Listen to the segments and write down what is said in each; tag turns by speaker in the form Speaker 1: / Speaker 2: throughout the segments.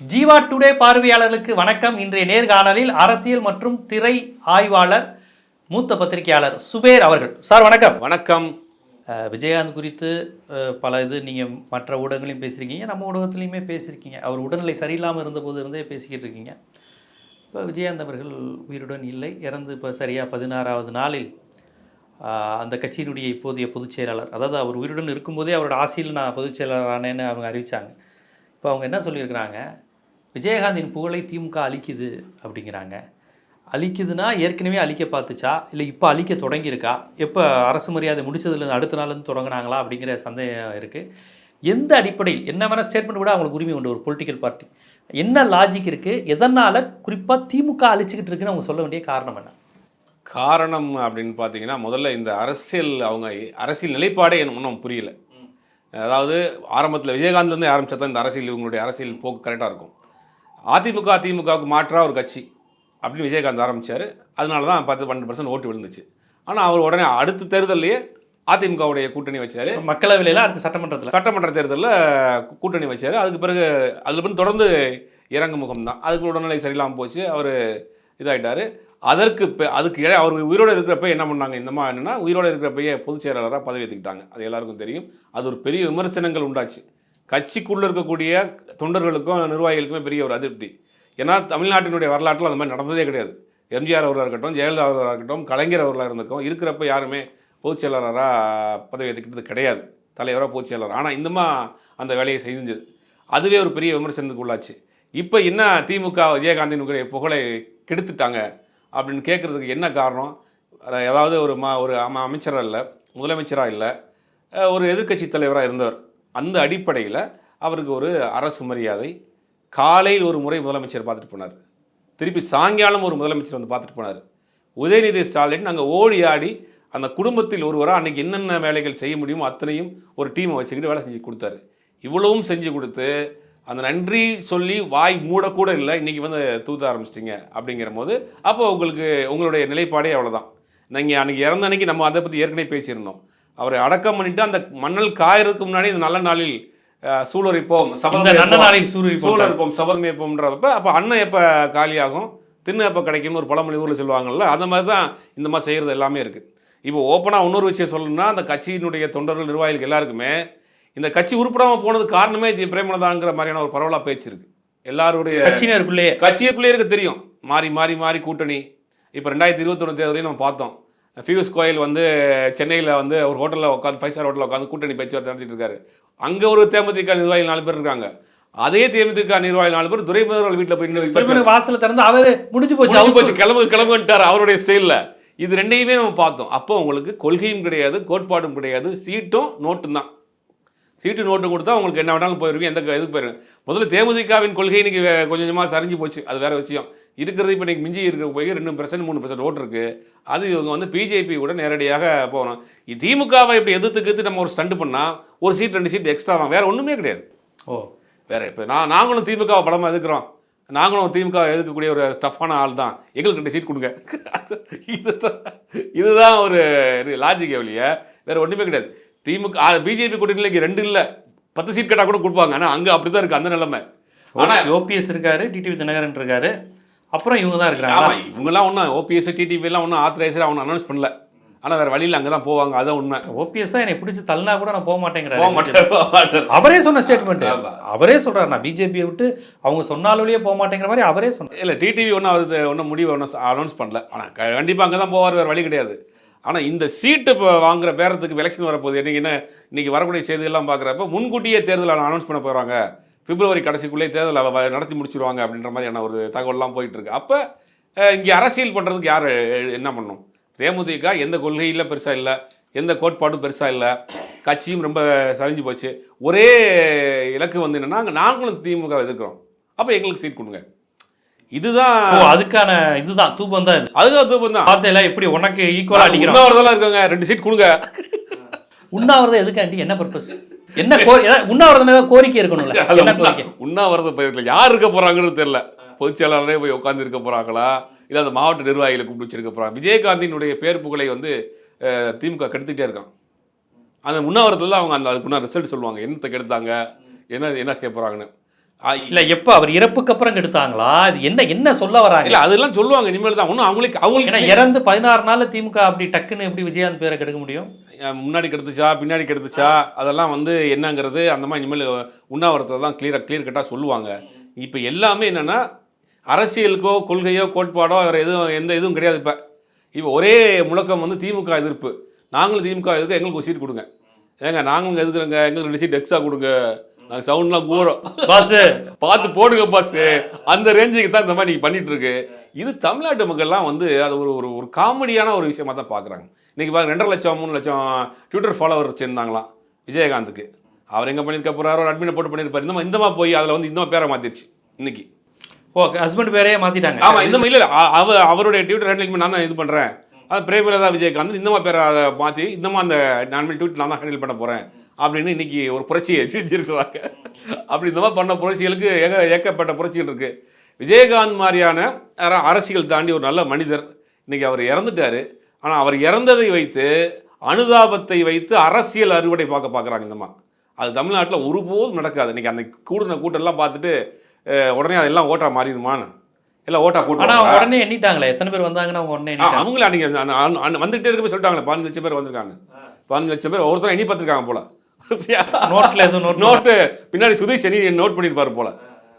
Speaker 1: Jeeva today பார்வையாளர்களுக்கு வணக்கம். இன்றைய நேர்காணலில் அரசியல் மற்றும் திரை ஆய்வாளர் மூத்த பத்திரிகையாளர் சுபேர் அவர்கள். சார் வணக்கம்.
Speaker 2: வணக்கம்.
Speaker 1: விஜயகாந்த் குறித்து பல இது நீங்கள் மற்ற ஊடகங்களையும் பேசியிருக்கீங்க நம்ம ஊடகத்துலையுமே பேசியிருக்கீங்க. அவர் உடல்நிலை சரியில்லாமல் இருந்தபோது இருந்தே பேசிக்கிட்டு இருக்கீங்க. இப்போ விஜயகாந்த் அவர்கள் உயிருடன் இல்லை. இறந்து இப்போ சரியாக பதினாறாவது நாளில் அந்த கட்சியினுடைய இப்போதைய பொதுச் செயலாளர் அதாவது அவர் உயிருடன் இருக்கும்போதே அவரோட ஆசையில் நான் பொதுச் செயலாளர் ஆனேன்னு அவங்க அறிவிச்சாங்க. இப்போ அவங்க என்ன சொல்லியிருக்கிறாங்க? விஜயகாந்தின் புகழை திமுக அழிக்குது அப்படிங்கிறாங்க. அழிக்குதுன்னா ஏற்கனவே அழிக்க பார்த்துச்சா? இல்லை இப்போ அழிக்க தொடங்கியிருக்கா? எப்போ அரசு மரியாதை முடிச்சதுலேருந்து அடுத்த நாள்லேருந்து தொடங்கினாங்களா அப்படிங்கிற சந்தேகம் இருக்குது எந்த அடிப்படையில்? என்ன வேணால் ஸ்டேட்மெண்ட் விட அவங்களுக்கு உரிமை உண்டு ஒரு பொலிட்டிக்கல் பார்ட்டி என்ன லாஜிக் இருக்குது எதனால் குறிப்பாக திமுக அழிச்சிக்கிட்டு இருக்குன்னு அவங்க சொல்ல வேண்டிய காரணம் என்ன?
Speaker 2: காரணம் அப்படின்னு பார்த்தீங்கன்னா முதல்ல இந்த அரசியல் அவங்க அரசியல் நிலைப்பாடே இன்னும் புரியல. அதாவது ஆரம்பத்தில் விஜயகாந்த்லேருந்து ஆரம்பிச்சா தான் இந்த அரசியல் இவங்களுடைய அரசியல் போக்கு கரெக்டாக இருக்கும். அதிமுக திமுகவுக்கு மாற்றா ஒரு கட்சி அப்படின்னு விஜயகாந்த் ஆரம்பித்தார் அதனால தான் பத்து பன்னெண்டு பர்சன்ட் ஓட்டு விழுந்துச்சு. ஆனால் அவர் உடனே அடுத்த தேர்தல்லையே அதிமுகவுடைய கூட்டணி வச்சார்.
Speaker 1: மக்களவையில் அடுத்த சட்டமன்றத்தில்.
Speaker 2: சட்டமன்ற தேர்தலில் கூட்டணி வச்சார். அதுக்கு பிறகு அதில் வந்து தொடர்ந்து இறங்கு முகம் தான். அதுக்கு உடல்நிலை சரியில்லாமல் போச்சு. அவர் இதாயிட்டார். அதற்கு பெ- அதுக்கு இட- அவர் உயிரோடு இருக்கிறப்ப என்ன பண்ணாங்க? இந்த மாதிரி என்னன்னா உயிரோடு இருக்கிறப்பயே பொதுச் செயலாளராக பதவி ஏற்றுக்கிட்டாங்க அது எல்லாருக்கும் தெரியும். அது ஒரு பெரிய விமர்சனங்கள் உண்டாச்சு. கட்சிக்குள்ளே இருக்கக்கூடிய தொண்டர்களுக்கும் நிர்வாகிகளுக்குமே பெரிய ஒரு அதிருப்தி. ஏன்னா தமிழ்நாட்டினுடைய வரலாற்றில் அந்த மாதிரி நடந்ததே கிடையாது. எம்ஜிஆர் அவர்களாக இருக்கட்டும் ஜெயலலிதா அவர்களாக இருக்கட்டும் கலைஞர் அவர்களாக இருந்திருக்கும். இருக்கிறப்ப யாருமே பொதுச் செயலாளராக பதவி ஏற்றுக்கிட்டது கிடையாது. தலைவராக பொதுச் செயலாளர். ஆனால் இந்தமா அந்த வேலையை செஞ்சது. அதுவே ஒரு பெரிய விமர்சனத்துக்கு உள்ளாச்சு இப்போ என்ன திமுக விஜயகாந்தினுடைய புகழை கெடுத்துட்டாங்க அப்படின்னு கேட்குறதுக்கு என்ன காரணம்? ஏதாவது ஒரு மா ஒரு அம அமைச்சராக இல்லை முதலமைச்சராக இல்லை ஒரு எதிர்க்கட்சி தலைவராக இருந்தவர். அந்த அடிப்படையில் அவருக்கு ஒரு அரசு மரியாதை. காலையில் ஒரு முறை முதலமைச்சர் பார்த்துட்டு போனார். திருப்பி சாயங்காலம் ஒரு முதலமைச்சர் வந்து பார்த்துட்டு போனார். உதயநிதி ஸ்டாலின் நாங்கள் ஓடி ஆடி அந்த குடும்பத்தில் ஒருவராக அன்றைக்கி என்னென்ன வேலைகள் செய்ய முடியுமோ அத்தனையும் ஒரு டீமை வச்சுக்கிட்டு வேலை செஞ்சு கொடுத்தாரு. இவ்வளவும் செஞ்சு கொடுத்து அந்த நன்றி சொல்லி வாய் மூடக்கூட இல்லை இன்றைக்கி வந்து தூத்த ஆரம்பிச்சிட்டிங்க அப்படிங்கிற போது அப்போ உங்களுக்கு உங்களுடைய நிலைப்பாடே அவ்வளோதான் நீங்கள் அன்றைக்கி இறந்த அன்னைக்கு நம்ம அதை பற்றி ஏற்கனவே பேசியிருந்தோம். அவரை அடக்கம் பண்ணிட்டு அந்த மண்ணல் காயறதுக்கு முன்னாடி இந்த நல்ல நாளில் அஹ், சூளுரைப்போம்
Speaker 1: இந்த
Speaker 2: சபதம்
Speaker 1: நல்ல
Speaker 2: ஏற்போம்.
Speaker 1: நாளில் சூரிய
Speaker 2: சூழல் இருப்போம் சபதம் ஏற்போம்ன்றப்ப அப்போ அண்ணன் எப்போ காலியாகும்? தின்னு எப்போ கிடைக்கும்னு ஒரு பழமொழி ஊரில் சொல்லுவாங்கல்ல அந்த மாதிரி தான் இந்த மாதிரி செய்கிறது எல்லாமே இருக்குது இப்போ ஓப்பனாக இன்னொரு விஷயம் சொல்லணும்னா அந்த கட்சியினுடைய தொண்டர்கள் நிர்வாகிகள் எல்லாருக்குமே இந்த கட்சி உருப்படாமல் போனதுக்கு காரணமே இது பிரேமலதாங்கிற மாதிரியான ஒரு பரவலாக பேச்சு இருக்கு. எல்லாருடைய
Speaker 1: கட்சியினருக்குள்ளேயே.
Speaker 2: கட்சியுக்குள்ளே இருக்க தெரியும். மாறி மாறி மாறி கூட்டணி. இப்போ ரெண்டாயிரத்தி இருபத்தொன்று தேர்தலையும் நம்ம பார்த்தோம். பியூஷ் கோயல் வந்து சென்னையில் வந்து ஒரு ஹோட்டலில் உட்காந்து ஃபைவ் ஸ்டார் ஹோட்டலில் உட்காந்து கூட்டணி பேச்சுவார்த்தை நடத்திட்டு இருக்காரு. அங்கே ஒரு தேமுதிக நிர்வாகிகள் நாலு பேர் இருக்காங்க. அதே தேமுதிக நிர்வாகிகள் நாலு பேர் துரைமுதல் வீட்டில் போய் நின்னு
Speaker 1: திருமண வாசல திறந்து அவரு முடிஞ்சு போச்சு.
Speaker 2: போச்சு. கிளம்பு கிளம்புன்ட்டார் அவருடைய ஸ்டைலில் இது ரெண்டையுமே நம்ம பார்த்தோம். அப்போ உங்களுக்கு கொள்கையும் கிடையாது கோட்பாடும் கிடையாது சீட்டும் நோட்டும் தான். சீட்டு நோட்டு கொடுத்தா உங்களுக்கு என்ன வேணாலும் போயிருவீங்க எந்த இதுக்கு போயிருங்க முதல்ல தேமுதிகவின் கொள்கை இன்னைக்கு வே- கொஞ்சம் கொஞ்சமாக சரிஞ்சு போச்சு. அது வேற விஷயம். இருக்கிறது இப்போ இன்னைக்கு மிஞ்சி இருக்க போய் ரெண்டு பர்சன்ட் மூணு பர்சன்ட் ஓட்டு இருக்கு. அது இவங்க வந்து பிஜேபி கூட நேரடியாக போகணும். திமுகவை இப்படி எதிர்த்து எதிர்த்து நம்ம ஒரு ஸ்டண்ட் பண்ணால் ஒரு சீட் ரெண்டு சீட் எக்ஸ்ட்ரா வாங்க. வேற ஒன்றுமே கிடையாது.
Speaker 1: ஓ.
Speaker 2: வேற இப்போ நான் நாங்களும் திமுக பலமாக எதுக்குறோம் நாங்களும் திமுக எதுக்கக்கூடிய ஒரு ஸ்டஃப்பான ஆள் தான். எங்களுக்கு ரெண்டு சீட் கொடுங்க. இதுதான் இதுதான் ஒரு லாஜிக் ஒழிய வேற ஒன்றுமே கிடையாது. திமுக பிஜேபி கூட்டணியில் இங்கே ரெண்டு இல்லை. பத்து சீட் கேட்டால் கூட கொடுப்பாங்க. ஆனால் அங்கே அப்படி தான் இருக்குது அந்த நிலைமை. ஆனால்
Speaker 1: ஓபிஎஸ் இருக்காரு டிடிவி தினகரன் இருக்காரு. அப்புறம் இவங்க தான் இருக்கிறாங்க
Speaker 2: ஆமாம் இவங்கெல்லாம் ஒன்றும் ஓபிஎஸ் டிடிவிலாம் ஒன்றும் ஆத்தரைசராக ஒன்றும் அனௌன்ஸ் பண்ணல. ஆனால் வேறு வழியில் அங்கே தான் போவாங்க அதான் உண்மை.
Speaker 1: ஓபிஎஸ் தான் என்னை பிடிச்சி தள்ளினா கூட நான் போக மாட்டேங்கிறாரு.
Speaker 2: போக
Speaker 1: அவரே சொன்ன ஸ்டேட்மெண்ட். அவரே சொல்றாரு நான் பிஜேபியை விட்டு அவங்க சொன்னாலொழியே போக மாட்டேங்கிற மாதிரி அவரே சொன்னார்.
Speaker 2: இல்லை டிடிவி ஒன்றும் அது ஒன்றும் முடிவு ஒன்றும் அனௌன்ஸ் பண்ணல. ஆனால் கண்டிப்பாக அங்கே தான் போவார் வேறு வழி கிடையாது. ஆனால் இந்த சீட்டு இப்போ வாங்குற பேரத்துக்கு எலெக்ஷன் வரப்போகுது. இன்னைக்கு என்ன இன்னைக்கு வரக்கூடிய செய்திகள்லாம் பார்க்குறப்ப முன்கூட்டியே தேர்தல் அனௌன்ஸ் பண்ண போகிறாங்க பிப்ரவரி கடைசிக்குள்ளே தேர்தல் நடத்தி முடிச்சிருவாங்க அப்படின்ற மாதிரியான ஒரு தகவல்லாம் போயிட்டுருக்கு. அப்போ இங்கே அரசியல் பண்ணுறதுக்கு யார் என்ன பண்ணும்? தேமுதிக எந்த கொள்கையில் பெருசாக இல்லை எந்த கோட்பாடும் பெருசாக இல்லை கட்சியும் ரொம்ப சரிஞ்சு போச்சு. ஒரே இலக்கு வந்து என்னென்னா நாங்களும் திமுக எதிர்க்கிறோம். அப்போ எங்களுக்கு சீட் கொடுங்க. இதுதான்
Speaker 1: ஓ அதுக்கான இதுதான் தூபம் தான் இது.
Speaker 2: அதுதான் தூபம் தான்
Speaker 1: பார்த்தேல எப்படி உனக்கு ஈக்குவலா அடிக்கிறோம்
Speaker 2: உண்ணாவிரதெல்லாம் இருக்காங்க ரெண்டு சீட் கொடுங்க.
Speaker 1: உண்ணாவிரதம் எதுக்காண்டி என்ன பர்பஸ் என்ன உண்ணாவிரதம் ஏதாவது கோரிக்கை இருக்கணும்ல?
Speaker 2: அதுல
Speaker 1: என்ன
Speaker 2: உண்ணா-
Speaker 1: கோரிக்கை?
Speaker 2: உண்ணாவிரத பயிர்கள் யார் இருக்க போறாங்கன்னு தெரியல. பொதுச் செயலாளரே போய் உட்கார்ந்து இருக்க போறாங்களா? இல்ல அந்த மாவட்ட நிர்வாகிகளை கூப்பிட்டு வச்சிருக்க போறாங்க. விஜயகாந்தினுடைய பேர் புகழை வந்து திமுக கெடுத்துக்கிட்டே இருக்கான். அந்த உண்ணாவிரதத்தில் அவங்க அந்த அதுக்குன்னா ரிசல்ட் சொல்லுவாங்க. என்னத்தை கெடுத்தாங்க? என்ன என்ன செய்ய போறாங்கன்னு. ஆ,
Speaker 1: இல்ல எப்ப அவர் இறப்புக்கு அப்புறம் கெடுத்தாங்களா? இது என்ன என்ன சொல்ல வராங்க?
Speaker 2: இல்ல அதெல்லாம் சொல்லுவாங்க இனிமேல் தான். ஒன்றும் அவங்களுக்கு அவங்களுக்கு
Speaker 1: இறந்து பதினாறு நாள்ல திமுக அப்படி டக்குன்னு எப்படி விஜயகாந்த் பேரை கெடுக்க முடியும்?
Speaker 2: முன்னாடி கெடுத்துச்சா பின்னாடி கெடுத்துச்சா அதெல்லாம் வந்து என்னங்கிறது அந்த மாதிரி இனிமேல் உண்ணாவிரத்தை தான் கிளியராக கிளியர் கட்டாக சொல்லுவாங்க. இப்போ எல்லாமே என்னன்னா அரசியலுக்கோ கொள்கையோ கோட்பாடோ வேறு எதுவும் எந்த இதுவும் கிடையாது இப்போ. இப்போ ஒரே முழக்கம் வந்து திமுக எதிர்ப்பு. நாங்களும் திமுக எதிர்க்க எங்களுக்கு ஒரு சீட் கொடுங்க. ஏங்க நாங்களும் எதுக்குறோங்க? எங்களுக்கு ரெண்டு சீட் எக்ஸ்ட்ரா கொடுங்க. நாங்கள் சவுண்ட்லாம் கூறோம்
Speaker 1: பாஸ்
Speaker 2: பார்த்து போடுங்க பாஸ் அந்த ரேஞ்சுக்கு தான் இந்த மாதிரி நீங்க பண்ணிட்டு இருக்கு இது தமிழ்நாட்டு மக்கள்லாம் வந்து அது ஒரு ஒரு ஒரு காமெடியான ஒரு விஷயமா தான் பார்க்குறாங்க இன்னைக்கு பாருங்க ரெண்டரை லட்சம் மூணு லட்சம் ட்விட்டர் ஃபாலோவர் வச்சுருந்தாங்களாம் விஜயகாந்துக்கு. அவர் எங்கே பண்ணியிருக்க போறாரோ ஒரு அட்மினை போட்டு பண்ணியிருப்பாரு. இந்த மாதிரி இந்தமா போய் அதில் வந்து இன்னும் பேரை மாத்திருச்சு இன்னைக்கு.
Speaker 1: ஓ ஹஸ்பண்ட் பேரையே மாத்திட்டாங்க.
Speaker 2: ஆமா இந்த மாதிரி இல்லை அவ அவருடைய ட்விட்டர் ஹேண்டில் நான் தான் இது பண்றேன். அது பிரேமலதா விஜயகாந்த் இந்தமா பேரை அதை மாற்றி இந்தமா அந்த நான் ட்வீட் நான் தான் ஹேண்டில் பண்ண போறேன். அப்படின்னு இன்னைக்கு ஒரு புரட்சியை செஞ்சிருக்கிறாங்க. அப்படி இந்த மாதிரி பண்ண புரட்சிகளுக்கு ஏக ஏக்கப்பட்ட புரட்சிகள் இருக்கு. விஜயகாந்த் மாதிரியான அர- அரசியல் தாண்டி ஒரு நல்ல மனிதர் இன்னைக்கு அவர் இறந்துட்டாரு. ஆனால் அவர் இறந்ததை வைத்து அனுதாபத்தை வைத்து அரசியல் அறுவடை பார்க்க பார்க்குறாங்க இந்தம்மா அது தமிழ்நாட்டில் ஒருபோதும் நடக்காது. இன்னைக்கு அந்த கூடுன கூட்டம்லாம் பார்த்துட்டு உடனே அதெல்லாம் ஓட்டா மாறிடுமான்னு. இல்லை ஓட்டா கூட்டம்
Speaker 1: உடனே எண்ணிட்டாங்களே. எத்தனை பேர் வந்தாங்கன்னா உடனே
Speaker 2: அவங்கள அன்னைக்கு அந்த- அந்த- அந்த- அந்த வந்துட்டே இருக்க சொல்லிட்டாங்களே பதினஞ்சு லட்சம் பேர் வந்திருக்காங்க பதினஞ்சு லட்சம் பேர் ஒருத்தரும் எண்ணி பார்த்துருக்காங்க போல.
Speaker 1: நோட்ல எதுவும் நோட்
Speaker 2: நோட்டு பின்னாடி சுதீஷ் செனி நோட் பண்ணியிருப்பாரு போல.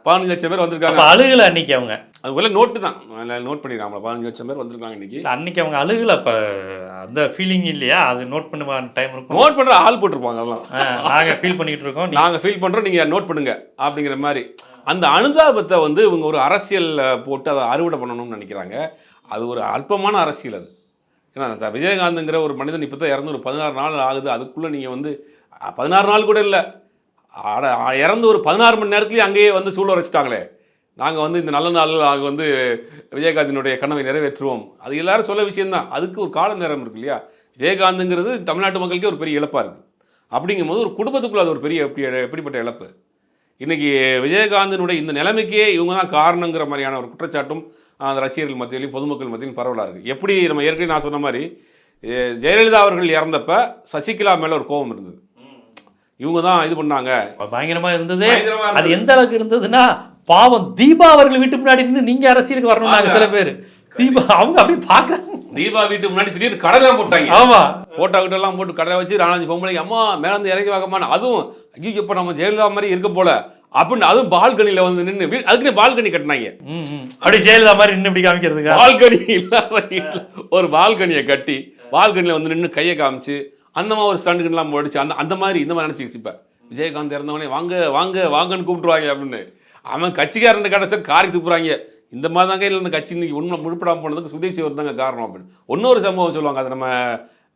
Speaker 2: பதினஞ்சு லட்சம் பேர் வந்திருக்காங்க.
Speaker 1: அழுகல அன்னைக்கு அவங்க.
Speaker 2: அது போல நோட்டு தான். நோட் பண்ணிருக்காங்க பதினஞ்சு லட்சம் பேர் வந்திருக்காங்க இன்னைக்கு
Speaker 1: அன்னைக்கு அவங்க அழுகல அப்ப அந்த ஃபீலிங் இல்லையா? அது நோட் பண்ண டைம் இருக்கும்.
Speaker 2: நோட் பண்ற ஆள் போட்டிருப்பாங்க அதெல்லாம்.
Speaker 1: நாங்க ஃபீல் பண்ணிட்டு இருக்கோம்.
Speaker 2: நாங்க ஃபீல் பண்றோம் நீங்க நோட் பண்ணுங்க அப்படிங்கிற மாதிரி. அந்த அனுதாபத்தை வந்து இவங்க ஒரு அரசியல் போட்டு அதை அறுவடை பண்ணணும்னு நினைக்கிறாங்க. அது ஒரு அல்பமான அரசியல் அது. ஏன்னா விஜயகாந்துங்கிற ஒரு மனிதன் இப்போ தான் இறந்து ஒரு பதினாறு நாள் ஆகுது. அதுக்குள்ளே நீங்கள் வந்து பதினாறு நாள் கூட இல்லை. ஆட இறந்து ஒரு பதினாறு மணி நேரத்துலேயே அங்கேயே வந்து சூழ வச்சுட்டாங்களே. நாங்கள் வந்து இந்த நல்ல நாள் நாங்கள் வந்து விஜயகாந்தினுடைய கனவை நிறைவேற்றுவோம். அது எல்லாரும் சொல்ல விஷயந்தான் அதுக்கு ஒரு கால நேரம் இருக்கு இல்லையா? விஜயகாந்துங்கிறது தமிழ்நாட்டு மக்களுக்கே ஒரு பெரிய இழப்பாக இருக்குது அப்படிங்கும்போது ஒரு குடும்பத்துக்குள்ள அது ஒரு பெரிய எப்படி எப்படிப்பட்ட இழப்பு? இன்றைக்கி விஜயகாந்தினுடைய இந்த நிலைமைக்கே இவங்க தான் காரணங்கிற மாதிரியான ஒரு குற்றச்சாட்டும் அந்த ரசிகர்கள் மத்தியிலையும் பொதுமக்கள் மத்தியிலும் பரவலாக இருக்குது எப்படி நம்ம ஏற்கனவே நான் சொன்ன மாதிரி ஜெயலலிதா அவர்கள் இறந்தப்ப சசிகலா மேலே ஒரு கோபம் இருந்தது. இவங்க தான் இது பண்ணாங்க.
Speaker 1: பயங்கரமா இருந்தது. அது. எந்த அளவுக்கு இருந்ததுன்னா பாவம் தீபா அவர்கள் வீட்டு முன்னாடி இருந்து நீங்க அரசியலுக்கு வரணும்னாங்க சில பேர். தீபா அவங்க அப்படியே பாக்குறாங்க
Speaker 2: தீபா வீட்டுக்கு முன்னாடி திடீர்னு கடலாம் போட்டாங்க.
Speaker 1: ஆமா.
Speaker 2: போட்டோ கிட்ட எல்லாம் போட்டு கடலை வச்சு ராணாஜி பொம்பளைக்கு அம்மா மேலேருந்து இறங்கி வாங்கம்மான்னு. அதுவும் ஐயோ இப்போ நம்ம ஜெயலலிதா மாதிரி இருக்க போல. அப்படின்னு அதுவும் பால்கனியில் வந்து நின்று அதுக்குன்னே பால்கனி கட்டினாங்க.
Speaker 1: அப்படியே ஜெயலலிதா மாதிரி இன்னும் இப்படி காமிக்கிறதுக்கா?
Speaker 2: பால்கனி இல்லாத ஒரு பால்கனியை கட்டி பால்கனியில் வந்து நின்று கையை காமிச்சு அந்த மாதிரி ஒரு ஸ்டண்டுக்கெல்லாம் முடிச்சு அந்த அந்த மாதிரி இந்த மாதிரி நினச்சிக்கிச்சு இப்போ. விஜயகாந்த் இறந்தவனே வாங்க வாங்க வாங்கன்னு கூப்பிட்டுருவாங்க அப்படின்னு. அவன் கட்சிக்காரன் கிடச்ச காரி துப்புறாங்க இந்த மாதிரி தாங்க இல்லை இந்த கட்சி இன்னைக்கு உண்மை முழுப்படாமல் போனதுக்கு சுதேசி தாங்க காரணம் அப்படின்னு. இன்னொரு சம்பவம் சொல்லுவாங்க. அதை நம்ம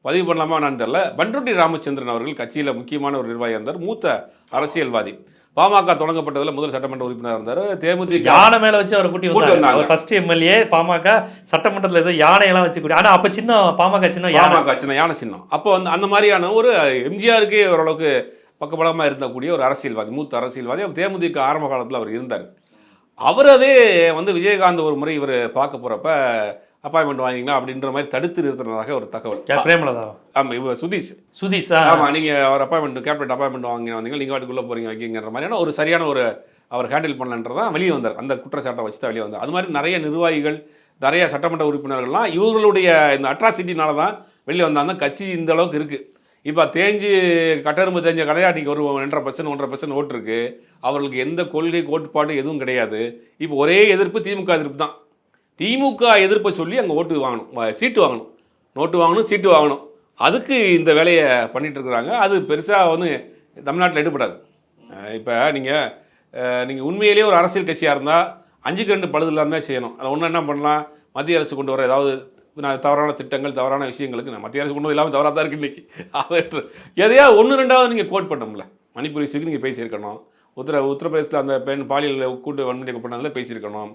Speaker 2: பதிவு பண்ணலாமா என்னன்னு தெரியல. பண்ருட்டி ராமச்சந்திரன் அவர்கள் கட்சியில் முக்கியமான ஒரு நிர்வாகி இருந்தார். மூத்த அரசியல்வாதி. பாமக தொடங்கப்பட்டதில் முதல் சட்டமன்ற உறுப்பினர் இருந்தார். தேமுதிக
Speaker 1: யானை மேல வச்சு அவரை கூட்டி
Speaker 2: கூட்டி
Speaker 1: வந்தாங்க. ஃபர்ஸ்ட் எம்எல்ஏ பாமக சட்டமன்றத்துல ஏதோ யானை எல்லாம் வச்சு கூட்டி ஆனா அப்ப சின்ன பாமக சின்ன யானை.
Speaker 2: பாமக சின்ன யானை சின்னம். அப்போ வந்து அந்த மாதிரியான ஒரு எம்ஜிஆருக்கே ஓரளவுக்கு பக்கபலமாக இருந்தக்கூடிய ஒரு அரசியல்வாதி மூத்த அரசியல்வாதி. அவர் தேமுதிக ஆரம்ப காலத்தில் அவர் இருந்தார். அவர் அதே வந்து விஜயகாந்த் ஒரு முறை இவர் பார்க்க போகிறப்ப அப்பாயின்மெண்ட் வாங்கிங்களா அப்படின்ற மாதிரி தடுத்து நிறுத்துறதாக ஒரு தகவல்.
Speaker 1: பிரேமலதா?
Speaker 2: ஆமாம் இவர் சுதீஷ்.
Speaker 1: சுதீஷா?
Speaker 2: ஆமாம் நீங்கள் அவர் அப்பாயின்மெண்ட் கேபினட் அப்பாயின்மெண்ட் வாங்கி வந்தீங்க நீங்கள் வாட்டுக்குள்ளே போகிறீங்க வைக்கிங்கிற மாதிரியான ஒரு சரியான ஒரு அவர் ஹேண்டில் பண்ணலன்றதான் வெளியே வந்தார். அந்த குற்றச்சாட்டை வச்சு தான் வெளியே வந்தார். அது மாதிரி நிறைய நிர்வாகிகள் நிறைய சட்டமன்ற உறுப்பினர்கள்லாம் இவர்களுடைய இந்த அட்ராசிட்டினால தான் வெளியே வந்தாங்க. கட்சி இந்த அளவுக்கு இருக்குது இப்போ தேஞ்சு கட்டெரும்பு தேஞ்ச கதையா இன்றைக்கி ஒரு ரெண்டரை பர்சன்ட் ஒன்றரை பர்சன்ட் ஓட்டு இருக்கு. அவர்களுக்கு எந்த கொள்கை கோட்பாடு எதுவும் கிடையாது. இப்போ ஒரே எதிர்ப்பு திமுக எதிர்ப்பு தான். திமுக எதிர்ப்பை சொல்லி அங்கே ஓட்டு வாங்கணும். சீட்டு வாங்கணும். நோட்டு வாங்கணும் சீட்டு வாங்கணும். அதுக்கு இந்த வேலையை பண்ணிகிட்டு இருக்கிறாங்க. அது பெருசாக வந்து தமிழ்நாட்டில் எடுபடாது. இப்போ நீங்கள் நீங்கள் உண்மையிலேயே ஒரு அரசியல் கட்சியாக இருந்தால் அஞ்சுக்கு ரெண்டு பழுது இல்லாமல் செய்யணும். அதை ஒன்று என்ன பண்ணலாம்? மத்திய அரசு கொண்டு வர ஏதாவது நான் தவறான திட்டங்கள் தவறான விஷயங்களுக்கு நான் மத்திய அரசு கொண்டு இல்லாமல் தவறாக தான் இருக்கு இன்னைக்கு. அதை ஒன்று ரெண்டாவது நீங்கள் கோட் பண்ணோம்ல மணிப்பூர் இஷ்யூக்கு நீங்கள் பேசியிருக்கணும். உத்தர உத்தரப்பிரதேசத்தில் அந்த பெண் பாலியல் கூட்டு வன்முறை பண்ணதில் பேசியிருக்கணும்.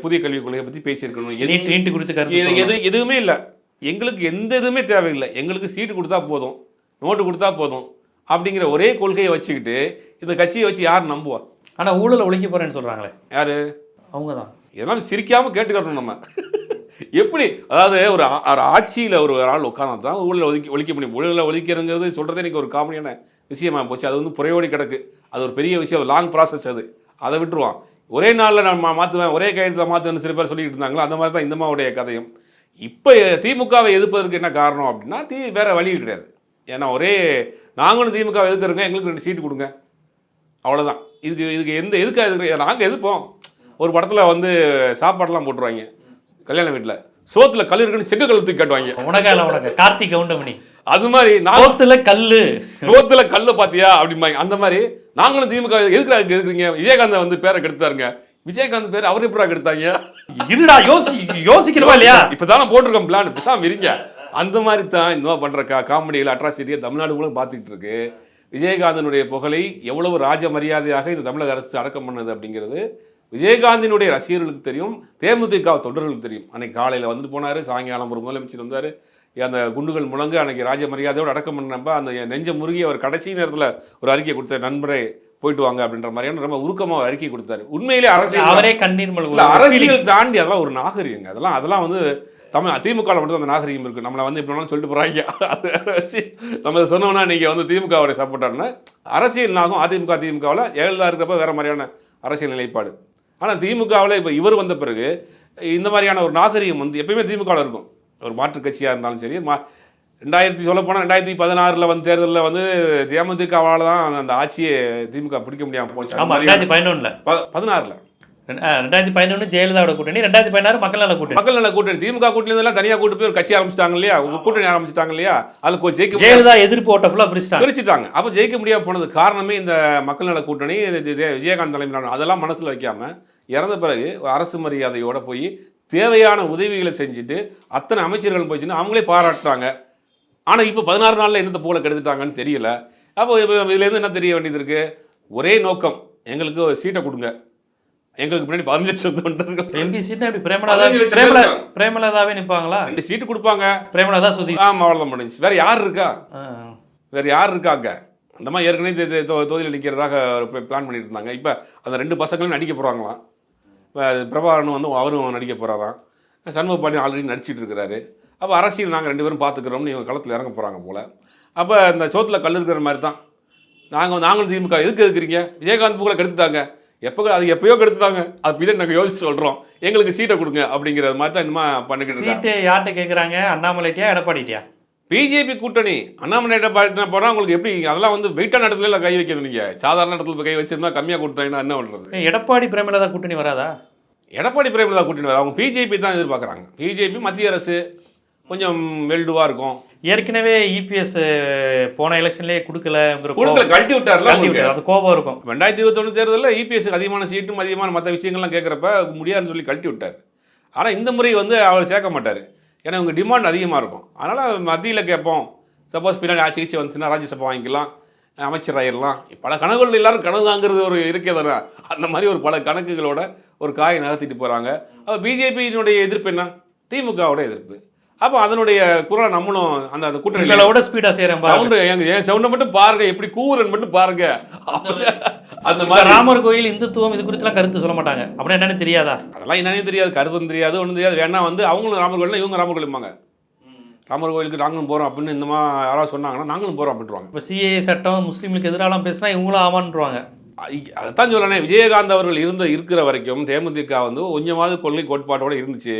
Speaker 2: புதிய கல்விக் கொள்கையை பற்றி பேசியிருக்கணும்.
Speaker 1: குறித்து.
Speaker 2: எது எதுவுமே இல்லை. எங்களுக்கு எந்த இதுவுமே தேவையில்லை. எங்களுக்கு சீட்டு கொடுத்தா போதும். நோட்டு கொடுத்தா போதும். அப்படிங்கிற ஒரே கொள்கையை வச்சுக்கிட்டு இந்த கட்சியை வச்சு யார் நம்புவா?
Speaker 1: ஆனா ஊழலை ஒழிக்க போறேன்னு சொல்றாங்களே.
Speaker 2: யாரு?
Speaker 1: அவங்க தான்
Speaker 2: இதெல்லாம் சிரிக்காம கேட்டுக்கிறோம் நம்ம. எப்படி? அதாவது ஒரு ஒரு ஆட்சியில் ஒரு ஆள் உட்காந்தா தான் ஊழலை ஒதுக்கி ஒழிக்க முடியும். ஊழலை ஒழிக்கிறங்கிறது சொல்கிறதே எனக்கு ஒரு காமெடியான விஷயமா போச்சு. அது வந்து புறையோடி கிடக்கு. அது ஒரு பெரிய விஷயம். லாங் ப்ராசஸ் அது. அதை விட்டுருவான். ஒரே நாளில் நான் மா- மாற்றுவேன் ஒரே கையெழுத்தில் மாற்றுவேன் சில பேர் சொல்லிட்டு இருந்தாங்களோ? அந்த மாதிரி தான் இந்த மாவுடைய கதையும். இப்போ திமுகவை எதிர்ப்பதற்கு என்ன காரணம் அப்படின்னா தீ வேறு வழி கிடையாது. ஏன்னா ஒரே நாங்களும் திமுகவை எதிர்க்கிறோங்க எங்களுக்கு ரெண்டு சீட்டு கொடுங்க. அவ்வளோதான் இதுக்கு இதுக்கு எந்த எதுக்காக எதுக்கு நாங்கள் எதிர்ப்போம். ஒரு படத்தில் வந்து சாப்பாடெல்லாம் போட்டுருவாங்க கல்யாண வீட்டில் சோத்தில் கல் இருக்குன்னு செக்கு கல் கேட்டுவாங்க. காட்டுவாங்க
Speaker 1: உனக்கால உனக்கு? கார்த்திக் கவுண்டமணி.
Speaker 2: அது மாதிரி
Speaker 1: சோத்துல கல்லு.
Speaker 2: சோத்துல கல்லு பாத்தியா? அப்படிம்பாங்க அந்த மாதிரி நாங்களும் திமுக எதுக்கு அதுக்கு எதுக்குறீங்க விஜயகாந்த் வந்து பேரை கெடுத்தாருங்க. விஜயகாந்த் பேர் அவர் எப்படா கெடுத்தாங்க?
Speaker 1: இருடா யோசி யோசிக்கணுமா இல்லையா?
Speaker 2: இப்பதானே போட்டிருக்கோம் பிளான் பேசாம இருங்க. அந்த மாதிரி தான் இந்த மாதிரி பண்ற கா காமெடிகள் அட்ராசிட்டியை தமிழ்நாடு முழுவதும் பார்த்துக்கிட்டு இருக்கு. விஜயகாந்தனுடைய புகழை எவ்வளவு ராஜ மரியாதையாக இந்த தமிழக அரசு அடக்கம் பண்ணது அப்படிங்கிறது விஜயகாந்தினுடைய ரசிகர்களுக்கு தெரியும். தேமுதிக தொண்டர்களுக்கு தெரியும். அன்னைக்கு காலையில் வந்துட்டு போனார் சாயங்காலம் ஒரு முதலமைச்சர் வந்தார். அந்த குண்டுகள் முழங்க அன்னைக்கு ராஜ மரியாதையோடு அடக்கம் பண்ணப்ப அந்த நெஞ்ச முருகி அவர் கடைசி நேரத்தில் ஒரு அறிக்கை கொடுத்தார் நண்பரே போயிட்டு வாங்க அப்படின்ற மாதிரியான ரொம்ப உருக்கமாக அறிக்கை கொடுத்தாரு. உண்மையிலே அரசியல்
Speaker 1: அவரே கண்ணீர்
Speaker 2: அரசியல் தாண்டி அதெல்லாம் ஒரு நாகரிகங்க. அதெல்லாம் அதெல்லாம் வந்து தமிழ் திமுக மட்டும் அந்த நாகரிகம் இருக்கு. நம்மளை வந்து இப்படி சொல்லிட்டு அது வச்சு நம்ம சொன்னோம்னா நீங்க வந்து திமுகவுடைய சப்போர்ட்டர்னா அரசியல் நாகும் அதிமுக திமுகவில் ஜெயலலிதா இருக்கிறப்ப வேற மாதிரியான அரசியல் நிலைப்பாடு. ஆனால் திமுகவில் இப்போ இவர் வந்த பிறகு இந்த மாதிரியான ஒரு நாகரிகம் வந்து எப்பயுமே திமுகவில் இருக்கும். ஒரு மாற்றுக் கட்சியாக இருந்தாலும் சரி மா ரெண்டாயிரத்தி சொல்ல போனால் ரெண்டாயிரத்தி பதினாறில் வந்து தேர்தலில் வந்து தேமுதிகவால் தான் அந்த ஆட்சியை திமுக பிடிக்க முடியாமல் போச்சு.
Speaker 1: ஆமா ரெண்டாயிரத்தி
Speaker 2: பதினாறுல.
Speaker 1: ரெண்டாயிரத்தி பதினொன்னு ஜெயலலிதாவோட கூட்டணி ரெண்டாயிரத்தி பதினாறு மக்கள் நல கூட்டணி.
Speaker 2: மக்கள் நல கூட்டணி. திமுக கூட்டணி எல்லாம் தனியா கூட்டு போய் ஒரு கட்சி ஆரம்பிச்சிட்டாங்க இல்லையா? கூட்டணி ஆரம்பிச்சிட்டாங்க இல்லையா? அதுல கொ- ஜெயிக்க
Speaker 1: ஜெயலலிதா எதிர்ப்பு ஓட்ட ஃபுல்லா பிரிச்சிட்டாங்க.
Speaker 2: பிரிச்சுட்டாங்க. அப்ப ஜெயிக்க முடியாம போனது காரணமே இந்த மக்கள் நல கூட்டணி விஜயகாந்த் தலைமையிலான அதெல்லாம் மனசுல வைக்காம இறந்த பிறகு அரசு மரியாதையோட போய் தேவையான உதவிகளை செஞ்சுட்டு அத்தனை அமைச்சர்கள் போயிடுச்சுன்னு அவங்களே பாராட்டுறாங்க ஆனா இப்போ பதினாறு நாள்ல என்னத்தை போல கெடுத்துட்டாங்கன்னு தெரியல. அப்போ இப்போ இதுல இருந்து என்ன தெரிய வேண்டியது இருக்கு? ஒரே நோக்கம் எங்களுக்கு ஒரு சீட்டை கொடுங்க. எங்களுக்கு பின்னாடி பதினஞ்சு தொண்டர்கள்.
Speaker 1: எம்பி சீட்னா இப்படி பிரேமலதா. பிரேமலதாவே நிப்பாங்களா?
Speaker 2: ரெண்டு சீட்டு கொடுப்பாங்க.
Speaker 1: பிரேமலதா சுதி
Speaker 2: ஆமா அவ்வளோதான் முடிஞ்சு வேற யார் இருக்கா. வேற யார் இருக்காங்க? அந்த மாதிரி ஏற்கனவே தொகுதியில் நிற்கிறதாக பிளான் பண்ணிட்டு இருந்தாங்க. இப்போ அந்த ரெண்டு பசங்களும் நடிக்க போகிறாங்களாம் பிரபாகரன் வந்து அவரும் நடிக்க போகிறாராம் சண்முக பாண்டியன் ஆல்ரெடி நடிச்சிட்டு இருக்கிறாரு. அப்போ அரசியல் நாங்கள் ரெண்டு பேரும் பார்த்துக்கிறோம்னு இவங்க களத்தில் இறங்க போகிறாங்க போல். அப்போ இந்த சோத்தில் கல் இருக்கிற மாதிரி தான் நாங்கள் நாங்களும் திமுக எதுக்கு எதுக்குறீங்க? விஜயகாந்த் புகழை கெடுத்துட்டாங்க. எப்போ அது எப்பயோ கெடுத்துட்டாங்க. அது பின்னாடி நாங்கள் யோசிச்சு சொல்கிறோம் எங்களுக்கு சீட்டை கொடுங்க அப்படிங்கிறது மாதிரி தான் இந்த மாதிரி பண்ணிக்கிட்டு
Speaker 1: சீட்டு யார்கிட்ட கேட்குறாங்க அண்ணாமலைட்டியா எடப்பாடிட்டியா
Speaker 2: பிஜேபி கூட்டணி அண்ணாமலை பாட்டினா போனால் உங்களுக்கு எப்படி? அதெல்லாம் வந்து வெயிட்டான இடத்துல எல்லாம் கை வைக்கணும் நீங்கள் சாதாரண இடத்துல போய் கை வச்சிருந்தா கம்மியாக கொடுத்தாங்கன்னா என்ன பண்ணுறது
Speaker 1: எடப்பாடி பிரேமலதா கூட்டணி வராதா?
Speaker 2: எடப்பாடி பிரேமலதா கூட்டணி வராது. அவங்க பிஜேபி தான் எதிர்பார்க்குறாங்க. பிஜேபி மத்திய அரசு கொஞ்சம் வெல்டுவாக இருக்கும்.
Speaker 1: ஏற்கனவே இபிஎஸ் போன எலெக்ஷன்லயே கொடுக்கலங்கிற
Speaker 2: கொடுக்கல கழட்டி விட்டார்ல.
Speaker 1: அது கோபம் இருக்கும்.
Speaker 2: ரெண்டாயிரத்தி இருபத்தொன்று தேர்தலில் இபிஎஸ் அதிகமான சீட்டும் அதிகமான மற்ற விஷயங்கள்லாம் கேட்குறப்ப முடியாதுன்னு சொல்லி கழட்டி விட்டார். ஆனால் இந்த முறை வந்து அவர் சேர்க்க மாட்டார். ஏன்னா இவங்க டிமாண்ட் அதிகமாக இருக்கும். அதனால் மத்தியில் கேட்போம். சப்போஸ் பின்னாடி ஆட்சி கட்சி வந்துச்சுன்னா ராஜ்யசபா வாங்கிக்கலாம் அமைச்சர் ஆயிடலாம் பல கணக்குகள் எல்லாரும் கணக்கு வாங்குறது ஒரு இருக்கே தானே அந்த மாதிரி ஒரு பல கணக்குகளோட ஒரு காயை நகர்த்திட்டு போகிறாங்க அப்போ பிஜேபியினுடைய எதிர்ப்பு என்ன? திமுகவோட எதிர்ப்பு. அப்போ அதனுடைய குரலை நம்மளும் அந்த அந்த கூட்டணி
Speaker 1: விட ஸ்பீடா செய்யறேன் பாருங்க.
Speaker 2: சவுண்டு எங்க என் சவுண்டை மட்டும் பாருங்க எப்படி கூவுறன் மட்டும் பாருங்க. அந்த மாதிரி.
Speaker 1: ராமர் கோயில் இந்துத்துவம் இது குறித்துலாம் கருத்து சொல்ல மாட்டாங்க. அப்படின்னா என்னன்னு தெரியாதா?
Speaker 2: அதெல்லாம் என்னன்னே தெரியாது கருத்தும் தெரியாது ஒன்றும் தெரியாது. வேணா வந்து அவங்களும் ராமர் கோயில்னா இவங்க ராமர் கோயிலும்பாங்க ராமர் கோயிலுக்கு நாங்களும் போகிறோம் அப்படின்னு இந்த மாதிரி யாராவது சொன்னாங்கன்னா நாங்களும் போகிறோம் அப்படின்றாங்க
Speaker 1: இப்ப சிஏ சட்டம் முஸ்லீம்களுக்கு எதிராலாம் பேசினா இவங்களும் ஆமான்றுவாங்க
Speaker 2: அதைத்தான் சொல்லணே விஜயகாந்த் அவர்கள் இருந்த இருக்கிற வரைக்கும் தேமுதிக வந்து கொஞ்சமாவது கொள்கை கோட்பாட்டோட இருந்துச்சு.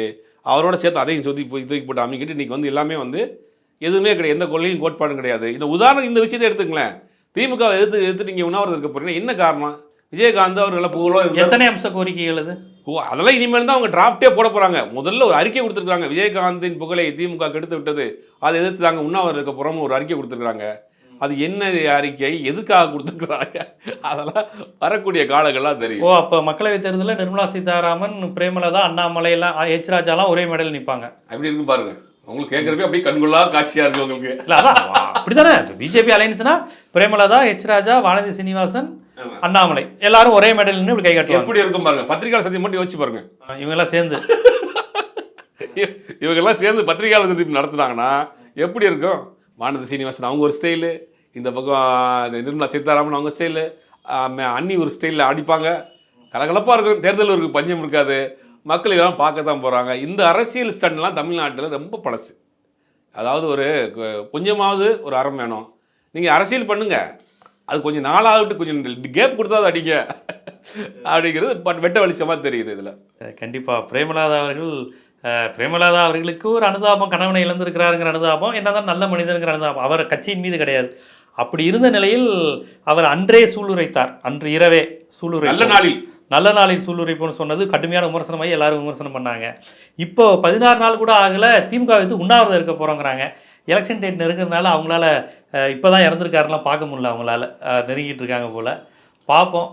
Speaker 2: அவரோட சேர்த்து அதையும் போய் தூக்கி போட்டு அமைக்கிட்டு இன்னைக்கு வந்து எல்லாமே வந்து எதுவுமே கிடையாது. எந்த கொள்கையும் கோட்பாடும் கிடையாது. இந்த உதாரணம் இந்த விஷயத்தை எடுத்துங்களேன் திமுக எதிர்த்து எதிர்த்து நீங்கள் உண்ணாவிரதம் இருக்க போறீங்கன்னா என்ன காரணம்? விஜயகாந்த் அவர் நல்லா புகழோ
Speaker 1: எத்தனை அம்ச கோரிக்கைகள் அது?
Speaker 2: அதெல்லாம் இனிமேல் தான் அவங்க டிராஃப்டே போட போறாங்க. முதல்ல ஒரு அறிக்கை கொடுத்துருக்காங்க விஜயகாந்தின் புகழை திமுக கெடுத்து விட்டது. அதை எதிர்த்து நாங்கள் உண்ணாவிரதம் இருக்க போறோம்னு ஒரு அறிக்கை கொடுத்துருக்காங்க அது என்ன அறிக்கை? எதுக்காக கொடுத்துருக்குறாங்க? அதெல்லாம் வரக்கூடிய காலங்கள்லாம் தெரியும்.
Speaker 1: ஓ அப்ப மக்களவைத் தேர்தலில் நிர்மலா சீதாராமன் பிரேமலதா அண்ணாமலை எல்லாம் எச் ராஜாலாம் ஒரே மேடையில் நிப்பாங்க.
Speaker 2: அப்படி இருக்கு பாருங்க. உங்களுக்கு கேட்கறப்ப அப்படியே கண்கொள்ளா காட்சியா இருக்கு உங்களுக்கு.
Speaker 1: இல்ல அதான். அப்படிதானே பிஜேபி அலைன்ஸ்னா பிரேமலதா எச் ராஜா வானதி சீனிவாசன். அண்ணாமலை. எல்லாரும் ஒரே மேடையில் நின்று இப்படி கை காட்டுவாங்க.
Speaker 2: எப்படி இருக்கும் பாருங்க. பத்திரிகையாளர் சந்திப்பு மட்டும் யோசிச்சு பாருங்க.
Speaker 1: இவங்க எல்லாம் சேர்ந்து.
Speaker 2: இவங்க எல்லாம் சேர்ந்து பத்திரிகையாளர் சந்திப்பு நடத்துனாங்கன்னா எப்படி இருக்கும்? வானதி சீனிவாசன் அவங்க ஒரு ஸ்டைலு இந்த பக்கம் இந்த நிர்மலா சீதாராமன் அவங்க ஸ்டைலு அண்ணி ஒரு ஸ்டைலில் அடிப்பாங்க. கலகலப்பாக இருக்கும் தேர்தல் இருக்கு பஞ்சம் இருக்காது. மக்கள் இதெல்லாம் பார்க்க தான் போகிறாங்க இந்த அரசியல் ஸ்டண்ட்லாம் தமிழ்நாட்டில் ரொம்ப பழசு. அதாவது ஒரு கொஞ்சமாவது ஒரு அறம் வேணும். நீங்கள் அரசியல் பண்ணுங்க. அது கொஞ்சம் நாளாகட்டு கொஞ்சம் கேப் கொடுத்தா அது அடிங்க. அப்படிங்கிறது பட் வெட்ட வெளிச்சமாக தெரியுது இதில்.
Speaker 1: கண்டிப்பாக கண்டிப்பா. பிரேமலாதா அவர்கள் பிரேமலாதா அவர்களுக்கு ஒரு அனுதாபம் கணவனை இழந்திருக்கிறாருங்கிற அனுதாபம் என்னதான் நல்ல மனிதனுங்கிற அனுதாபம் அவர் கட்சியின் மீது கிடையாது. அப்படி இருந்த நிலையில் அவர் அன்றே சூளுரைத்தார். அன்று இரவே சூளுரை
Speaker 2: நல்ல நாளில்.
Speaker 1: நல்ல நாளில் சூளுரைப்புன்னு சொன்னது கடுமையான விமர்சனமாகி எல்லாரும் விமர்சனம் பண்ணாங்க. இப்போ பதினாறு நாள் கூட ஆகல திமுக வைத்து உண்ணாவிரதம் இருக்க போகிறோங்கிறாங்க எலெக்ஷன் டேட் நெருங்குறதுனால அவங்களால அஹ், இப்பதான் இறந்துருக்காருலாம் பார்க்க முடியல அவங்களால. நெருங்கிட்டு இருக்காங்க போல. பார்ப்போம்.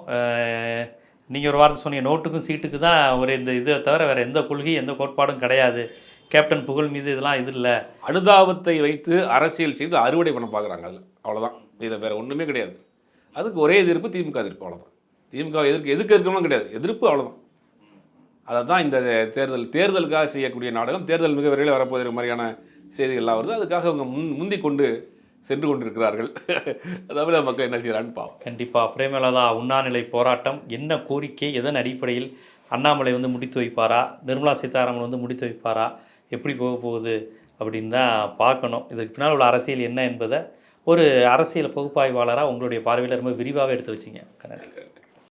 Speaker 1: நீங்கள் ஒரு வார்த்தை சொன்னீங்க நோட்டுக்கும் சீட்டுக்கு தான் ஒரு இந்த இதை தவிர வேறு எந்த கொள்கையும் எந்த கோட்பாடும் கிடையாது. கேப்டன் புகழ் மீது இதெல்லாம் இது இல்லை.
Speaker 2: அனுதாபத்தை வைத்து அரசியல் செய்து அறுவடை பண்ண பார்க்குறாங்க அதில். அவ்வளோதான் இதில் வேறு ஒன்றுமே கிடையாது. அதுக்கு ஒரே எதிர்ப்பு திமுக எதிர்ப்பு அவ்வளோதான் திமுக எதிர்க்கு எதுக்கு இருக்கணும் கிடையாது. எதிர்ப்பு அவ்வளோதான் அதை தான் இந்த தேர்தல் தேர்தலுக்காக செய்யக்கூடிய நாடகம் தேர்தல் மிக விரைவில் வரப்போகிற மாதிரியான செய்திகள்லாம் வருது. அதுக்காக அவங்க முன் முந்தி கொண்டு சென்று கொண்டிருக்கிறார்கள். தமிழக மக்கள் என்ன செய்கிறான்னு பாவம்.
Speaker 1: கண்டிப்பாக பிரேமலதா உண்ணாநிலை போராட்டம் என்ன கோரிக்கை எதன் அடிப்படையில் அண்ணாமலை வந்து முடித்து வைப்பாரா நிர்மலா சீதாராமன் வந்து முடித்து வைப்பாரா எப்படி போக போகுது அப்படின்னு தான் பார்க்கணும். இதுக்கு பின்னால் உள்ள அரசியல் என்ன என்பதை ஒரு அரசியல் பகுப்பாய்வாளராக உங்களுடைய பார்வையில் ரொம்ப விரிவாக எடுத்து வச்சிங்க கண்ணன்.